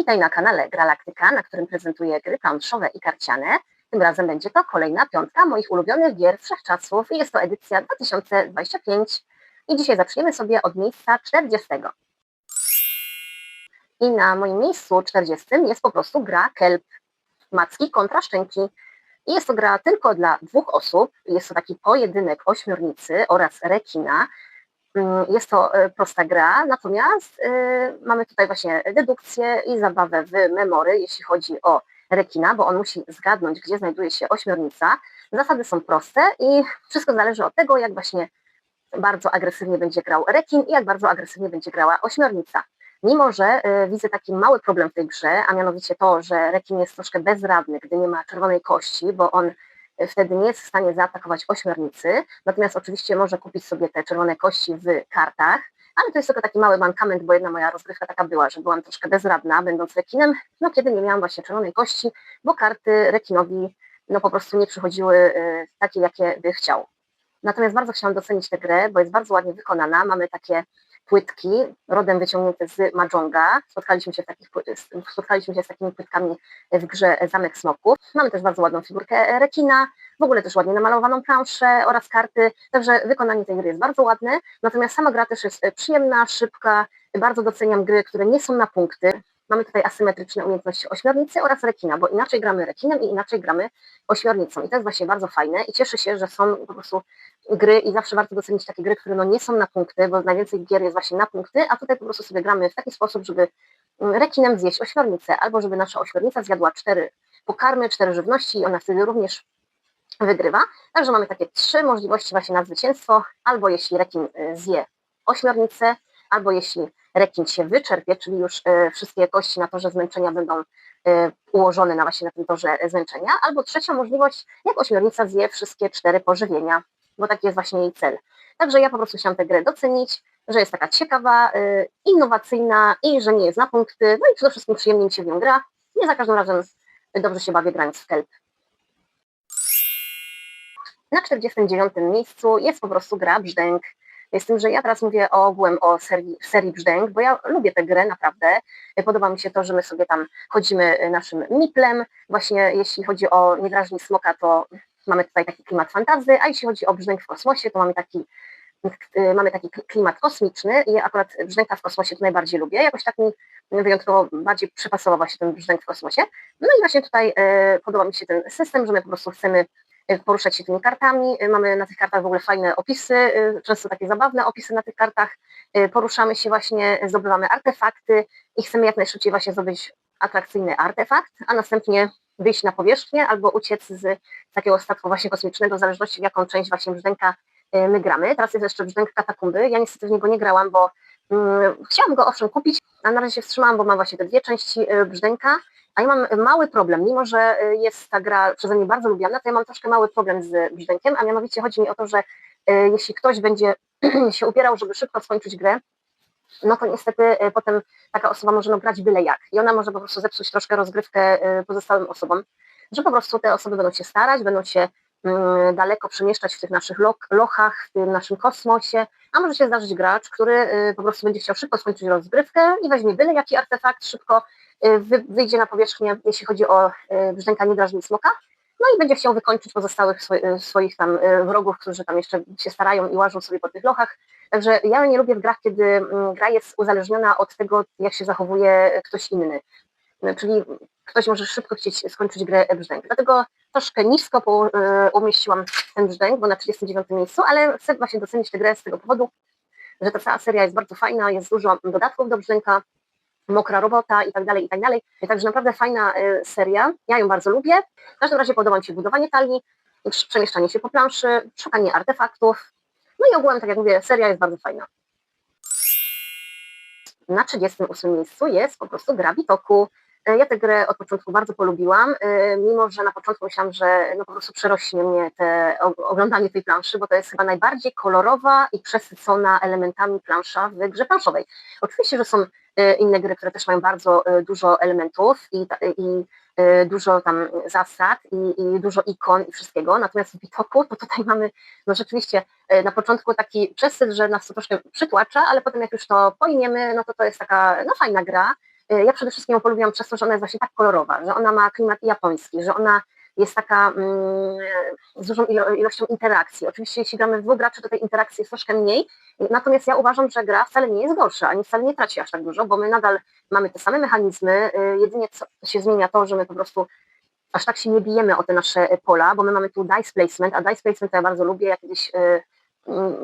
Witaj na kanale Gralaktyka, na którym prezentuję gry planszowe i karciane. Tym razem będzie to kolejna piątka moich ulubionych gier wszechczasów i jest to edycja 2025. I dzisiaj zaczniemy sobie od miejsca 40. I na moim miejscu 40 jest po prostu gra Kelp. Macki kontra szczęki. I jest to gra tylko dla dwóch osób. Jest to taki pojedynek ośmiornicy oraz rekina. Mm, Jest to e, prosta gra, natomiast e, mamy tutaj właśnie dedukcję i zabawę w memory, jeśli chodzi o rekina, bo on musi zgadnąć, gdzie znajduje się ośmiornica. Zasady są proste i wszystko zależy od tego, jak właśnie bardzo agresywnie będzie grał rekin i jak bardzo agresywnie będzie grała ośmiornica. Mimo, że widzę taki mały problem w tej grze, a mianowicie to, że rekin jest troszkę bezradny, gdy nie ma czerwonej kości, bo on wtedy nie jest w stanie zaatakować ośmiornicy, natomiast oczywiście może kupić sobie te czerwone kości w kartach, ale to jest tylko taki mały mankament, bo jedna moja rozgrywka taka była, że byłam troszkę bezradna, będąc rekinem, no kiedy nie miałam właśnie czerwonej kości, bo karty rekinowi no po prostu nie przychodziły e, takie, jakie by chciał. Natomiast bardzo chciałam docenić tę grę, bo jest bardzo ładnie wykonana. Mamy takie płytki rodem wyciągnięte z Mahjonga. Spotkaliśmy się, takich, spotkaliśmy się z takimi płytkami w grze Zamek Smoków. Mamy też bardzo ładną figurkę rekina, w ogóle też ładnie namalowaną planszę oraz karty, także wykonanie tej gry jest bardzo ładne. Natomiast sama gra też jest przyjemna, szybka. Bardzo doceniam gry, które nie są na punkty. Mamy tutaj asymetryczne umiejętności ośmiornicy oraz rekina, bo inaczej gramy rekinem i inaczej gramy ośmiornicą. I to jest właśnie bardzo fajne i cieszę się, że są po prostu gry i zawsze warto docenić takie gry, które no nie są na punkty, bo najwięcej gier jest właśnie na punkty, a tutaj po prostu sobie gramy w taki sposób, żeby mm, rekinem zjeść ośmiornicę, albo żeby nasza ośmiornica zjadła cztery pokarmy, cztery żywności i ona wtedy również wygrywa. Także mamy takie trzy możliwości właśnie na zwycięstwo, albo jeśli rekin y, zje ośmiornicę, albo jeśli rekin się wyczerpie, czyli już y, wszystkie kości na torze zmęczenia będą y, ułożone na właśnie na tym torze zmęczenia, albo trzecia możliwość, jak ośmiornica zje wszystkie cztery pożywienia, bo taki jest właśnie jej cel. Także ja po prostu chciałam tę grę docenić, że jest taka ciekawa, y, innowacyjna i że nie jest na punkty, no i przede wszystkim przyjemnie mi się w nią gra. Nie za każdym razem dobrze się bawię grając w kelp. Na 49 miejscu jest po prostu gra Brzdęk. Z tym, że ja teraz mówię ogółem o serii, serii Brzdęk, bo ja lubię tę grę naprawdę. Podoba mi się to, że my sobie tam chodzimy naszym miplem. Właśnie jeśli chodzi o Nie drażni smoka, to mamy tutaj taki klimat fantazy, a jeśli chodzi o Brzdęk w kosmosie, to mamy taki y, mamy taki klimat kosmiczny i akurat brzdęka w kosmosie to najbardziej lubię. Jakoś tak mi wyjątkowo bardziej przepasował właśnie ten brzdęk w kosmosie. No i właśnie tutaj e, podoba mi się ten system, że my po prostu chcemy poruszać się tymi kartami. E, Mamy na tych kartach w ogóle fajne opisy, e, często takie zabawne opisy na tych kartach. Poruszamy się właśnie, zdobywamy artefakty i chcemy jak najszybciej właśnie zdobyć atrakcyjny artefakt, a następnie wyjść na powierzchnię albo uciec z takiego statku właśnie kosmicznego, w zależności w jaką część właśnie brzdęka my gramy. Teraz jest jeszcze brzdęk katakumby. Ja niestety w niego nie grałam, bo mm, chciałam go owszem kupić, a na razie się wstrzymałam, bo mam właśnie te dwie części brzdęka. A ja mam mały problem, mimo że e, jest ta gra przeze mnie bardzo lubiana, to ja mam troszkę mały problem z brzdękiem, a mianowicie chodzi mi o to, że e, jeśli ktoś będzie się upierał, żeby szybko skończyć grę, no to niestety e, potem taka osoba może no grać byle jak i ona może po prostu zepsuć troszkę rozgrywkę pozostałym osobom, że po prostu te osoby będą się starać, będą się mm, daleko przemieszczać w tych naszych lochach, w tym naszym kosmosie, a może się zdarzyć gracz, który po prostu będzie chciał szybko skończyć rozgrywkę i weźmie byle jaki artefakt, szybko wyjdzie na powierzchnię, jeśli chodzi o e, brzdęka nie drażni smoka, no i będzie chciał wykończyć pozostałych e, swoich tam e, wrogów, którzy tam jeszcze się starają i łażą sobie po tych lochach. Także ja nie lubię w grach, kiedy mm, gra jest uzależniona od tego, jak się zachowuje ktoś inny. Czyli ktoś może szybko chcieć skończyć grę brzdęk. Dlatego troszkę nisko e, umieściłam ten brzdęk, bo na 39 miejscu, ale chcę właśnie docenić tę grę z tego powodu, że ta cała seria jest bardzo fajna, jest dużo dodatków do brzdęka, mokra robota i tak dalej, i tak dalej. Także naprawdę fajna e, seria. Ja ją bardzo lubię. W każdym razie podoba mi się budowanie talii, przemieszczanie się po planszy, szukanie artefaktów. No i ogółem, tak jak mówię, seria jest bardzo fajna. Na 38 miejscu jest po prostu gra Bitoku. E, Ja tę grę od początku bardzo polubiłam, e, mimo że na początku myślałam, że no po prostu przerośnie mnie te, oglądanie tej planszy, bo to jest chyba najbardziej kolorowa i przesycona elementami plansza w grze planszowej. Oczywiście, że są e, inne gry, które też mają bardzo dużo elementów i, i dużo tam zasad i, i dużo ikon i wszystkiego, natomiast w Bitoku to tutaj mamy no rzeczywiście na początku taki przesyt, że nas to troszkę przytłacza, ale potem jak już to pojmiemy, no to to jest taka no fajna gra, Ja przede wszystkim ją polubiłam przez to, że ona jest właśnie tak kolorowa, że ona ma klimat japoński, że ona jest taka mm, z dużą ilo- ilością interakcji. Oczywiście jeśli gramy w dwóch graczy, to tej interakcji jest troszkę mniej, natomiast ja uważam, że gra wcale nie jest gorsza, ani wcale nie traci aż tak dużo, bo my nadal mamy te same mechanizmy, y, jedynie co się zmienia to, że my po prostu aż tak się nie bijemy o te nasze y, pola, bo my mamy tu dice placement, a dice placement to ja bardzo lubię, ja kiedyś y,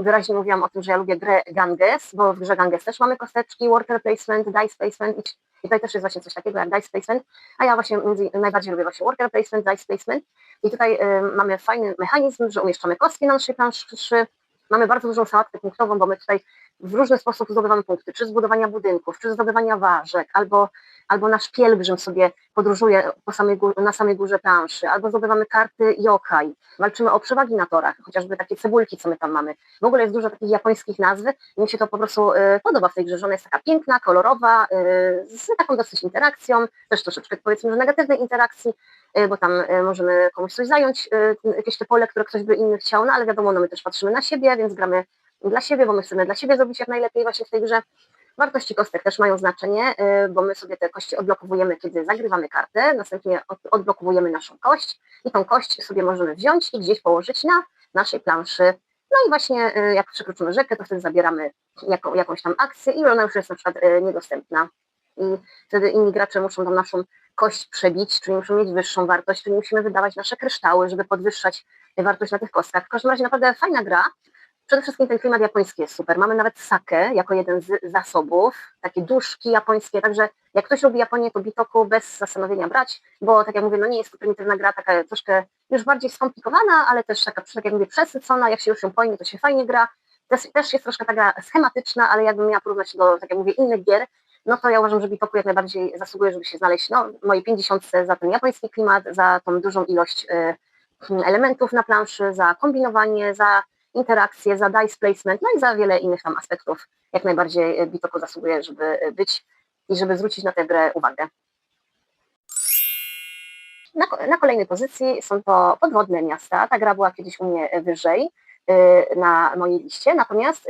wyraźnie mówiłam o tym, że ja lubię grę Ganges, bo w grze Ganges też mamy kosteczki, worker placement, dice placement i tutaj też jest właśnie coś takiego jak dice placement, a ja właśnie najbardziej lubię właśnie worker placement, dice placement. I tutaj y, mamy fajny mechanizm, że umieszczamy kostki na naszej planszy, mamy bardzo dużą sałatkę punktową, bo my tutaj w różny sposób zdobywamy punkty, czy z budowania budynków, czy zdobywania ważek, albo, albo nasz pielgrzym sobie podróżuje po samej gó- na samej górze planszy, albo zdobywamy karty yokai, walczymy o przewagi na torach, chociażby takie cebulki, co my tam mamy. W ogóle jest dużo takich japońskich nazw mi się to po prostu y, podoba w tej grze, że ona jest taka piękna, kolorowa, y, z taką dosyć interakcją, też troszeczkę powiedzmy, że negatywnej interakcji, y, bo tam y, możemy komuś coś zająć, y, jakieś te pole, które ktoś by inny chciał, no ale wiadomo, no my też patrzymy na siebie, więc gramy dla siebie, bo my chcemy dla siebie zrobić jak najlepiej właśnie w tej grze. Wartości kostek też mają znaczenie, y, bo my sobie te kości odblokowujemy, kiedy zagrywamy kartę, następnie od- odblokowujemy naszą kość i tą kość sobie możemy wziąć i gdzieś położyć na naszej planszy. No i właśnie y, jak przekroczymy rzekę, to wtedy zabieramy jaką, jakąś tam akcję i ona już jest na przykład y, niedostępna. I wtedy inni gracze muszą tą naszą kość przebić, czyli muszą mieć wyższą wartość, czyli musimy wydawać nasze kryształy, żeby podwyższać wartość na tych kostkach. W każdym razie naprawdę fajna gra. Przede wszystkim ten klimat japoński jest super. Mamy nawet sakę jako jeden z zasobów, takie duszki japońskie, także jak ktoś lubi Japonię, to Bitoku bez zastanowienia brać, bo tak jak mówię, no nie jest to prymitywna gra, taka troszkę już bardziej skomplikowana, ale też taka, tak jak mówię, przesycona, jak się już ją pojmie, to się fajnie gra. Też, też jest troszkę taka schematyczna, ale jakbym miała porównać do, tak jak mówię, innych gier, no to ja uważam, że Bitoku jak najbardziej zasługuje, żeby się znaleźć, no, w mojej 50 za ten japoński klimat, za tą dużą ilość y, elementów na planszy, za kombinowanie, za interakcje, za dice placement, no i za wiele innych tam aspektów. Jak najbardziej y, Bitoku zasługuje, żeby y, być i żeby zwrócić na tę grę uwagę. Na, na kolejnej pozycji są to podwodne miasta. Ta gra była kiedyś u mnie wyżej y, na mojej liście, natomiast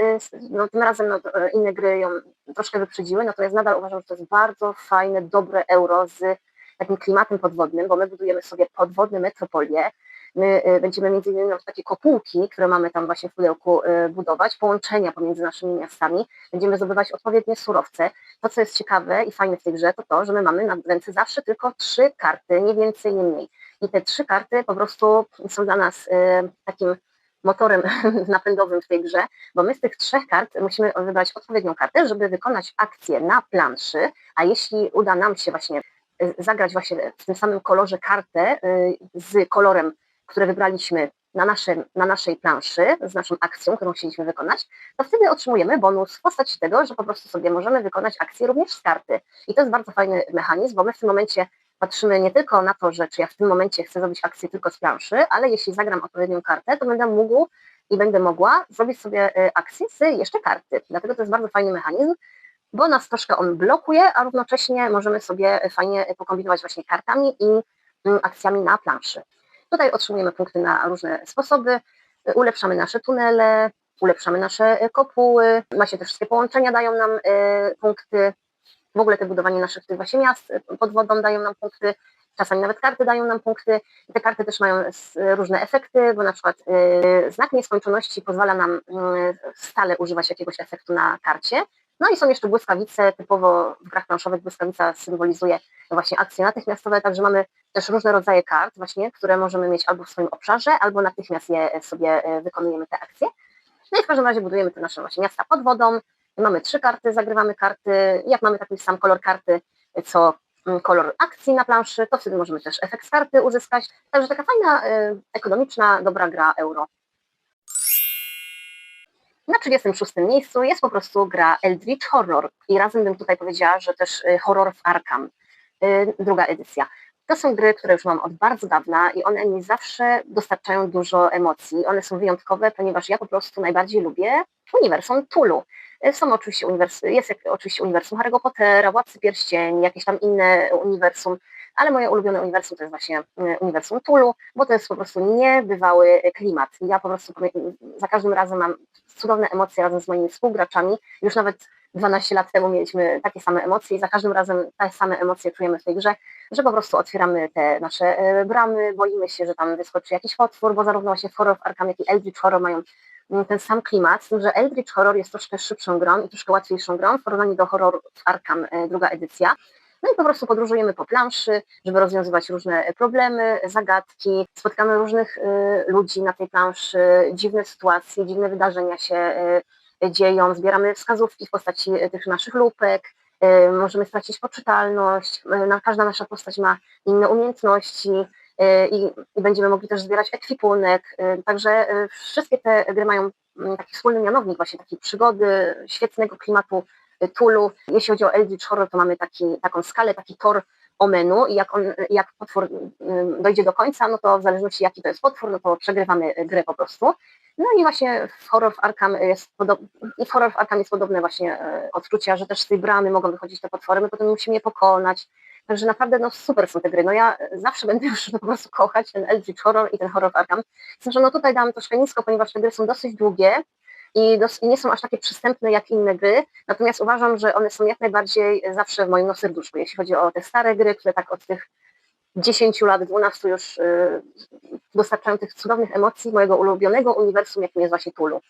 no, tym razem no, inne gry ją troszkę wyprzedziły, natomiast nadal uważam, że to jest bardzo fajne, dobre euro z takim klimatem podwodnym, bo my budujemy sobie podwodne metropolie, My y, będziemy między innymi takie kopułki, które mamy tam właśnie w pudełku y, budować, połączenia pomiędzy naszymi miastami. Będziemy zdobywać odpowiednie surowce. To, co jest ciekawe i fajne w tej grze, to to, że my mamy na ręce zawsze tylko trzy karty, nie więcej, nie mniej. I te trzy karty po prostu są dla nas y, takim motorem napędowym w tej grze, bo my z tych trzech kart musimy wybrać odpowiednią kartę, żeby wykonać akcję na planszy, a jeśli uda nam się właśnie zagrać właśnie w tym samym kolorze kartę z kolorem które wybraliśmy na, naszym, na naszej planszy z naszą akcją, którą chcieliśmy wykonać, to wtedy otrzymujemy bonus w postaci tego, że po prostu sobie możemy wykonać akcję również z karty. I to jest bardzo fajny mechanizm, bo my w tym momencie patrzymy nie tylko na to, że czy ja w tym momencie chcę zrobić akcję tylko z planszy, ale jeśli zagram odpowiednią kartę, to będę mógł i będę mogła zrobić sobie y, akcję z jeszcze karty. Dlatego to jest bardzo fajny mechanizm, bo nas troszkę on blokuje, a równocześnie możemy sobie fajnie pokombinować właśnie kartami i mm, akcjami na planszy. Tutaj otrzymujemy punkty na różne sposoby, ulepszamy nasze tunele, ulepszamy nasze y, kopuły, właśnie te wszystkie połączenia dają nam y, punkty, w ogóle te budowanie naszych tych właśnie miast y, pod wodą dają nam punkty, czasami nawet karty dają nam punkty. Te karty też mają różne efekty, bo na przykład znak nieskończoności pozwala nam y, stale używać jakiegoś efektu na karcie. No i są jeszcze błyskawice, typowo w grach planszowych błyskawica symbolizuje właśnie akcje natychmiastowe, także mamy też różne rodzaje kart właśnie, które możemy mieć albo w swoim obszarze, albo natychmiast je sobie e, wykonujemy te akcje. No i w każdym razie budujemy te nasze właśnie miasta pod wodą. Mamy trzy karty, zagrywamy karty. Jak mamy taki sam kolor karty, co mm, kolor akcji na planszy, to wtedy możemy też efekt karty uzyskać. Także taka fajna, e, ekonomiczna, dobra gra euro. Na 36 miejscu jest po prostu gra Eldritch Horror i razem bym tutaj powiedziała, że też y, Horror w Arkham, y, druga edycja. To są gry, które już mam od bardzo dawna i one mi zawsze dostarczają dużo emocji. One są wyjątkowe, ponieważ ja po prostu najbardziej lubię uniwersum Tulu. Y, Są oczywiście uniwers- jest oczywiście uniwersum Harry'ego Pottera, Władcy Pierścieni, jakieś tam inne uniwersum. Ale moje ulubione uniwersum to jest właśnie y, uniwersum Tulu, bo to jest po prostu niebywały klimat. Ja po prostu za każdym razem mam cudowne emocje razem z moimi współgraczami. Już nawet 12 lat temu mieliśmy takie same emocje i za każdym razem te same emocje czujemy w tej grze, że po prostu otwieramy te nasze e, bramy, boimy się, że tam wyskoczy jakiś potwór, bo zarówno właśnie Horror of Arkham, jak i Eldritch Horror mają mm, ten sam klimat, z tym, że Eldritch Horror jest troszkę szybszą grą i troszkę łatwiejszą grą w porównaniu do Horror Arkham, e, druga edycja. No i po prostu podróżujemy po planszy, żeby rozwiązywać różne problemy, zagadki. Spotykamy różnych e, ludzi na tej planszy, dziwne sytuacje, dziwne wydarzenia się e, dzieją. Zbieramy wskazówki w postaci e, tych naszych lupek. e, Możemy stracić poczytalność. e, Każda nasza postać ma inne umiejętności e, i, będziemy mogli też zbierać ekwipunek. e, Także e, wszystkie te gry mają taki wspólny mianownik właśnie takiej przygody, świetnego klimatu e, Tulu. Jeśli chodzi o Eldritch Horror, to mamy taki, taką skalę, taki tor omenu i jak, on, jak potwór dojdzie do końca, no to w zależności jaki to jest potwór, no to przegrywamy grę po prostu. No i właśnie w Horror of Arkham jest podobne, i w Horror of Arkham jest podobne właśnie e, odczucia, że też z tej bramy mogą wychodzić te potwory, my potem musimy je pokonać. Także naprawdę no super są te gry. No ja zawsze będę już po prostu kochać ten Eldritch Horror i ten Horror of Arkham. Z tym, że no tutaj dam troszkę nisko, ponieważ te gry są dosyć długie i, nie są aż takie przystępne jak inne gry, natomiast uważam, że one są jak najbardziej zawsze w moim serduszku, jeśli chodzi o te stare gry, które tak od tych 10 lat, 12 już y, dostarczają tych cudownych emocji mojego ulubionego uniwersum, jakim jest właśnie Tulu.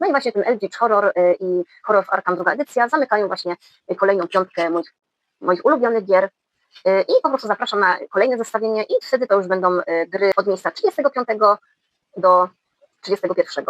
No i właśnie ten Eldritch Horror y, i Horror of Arkham druga edycja zamykają właśnie kolejną piątkę moich, moich ulubionych gier. Y, I po prostu zapraszam na kolejne zestawienie i wtedy to już będą gry od miejsca 35 do 31.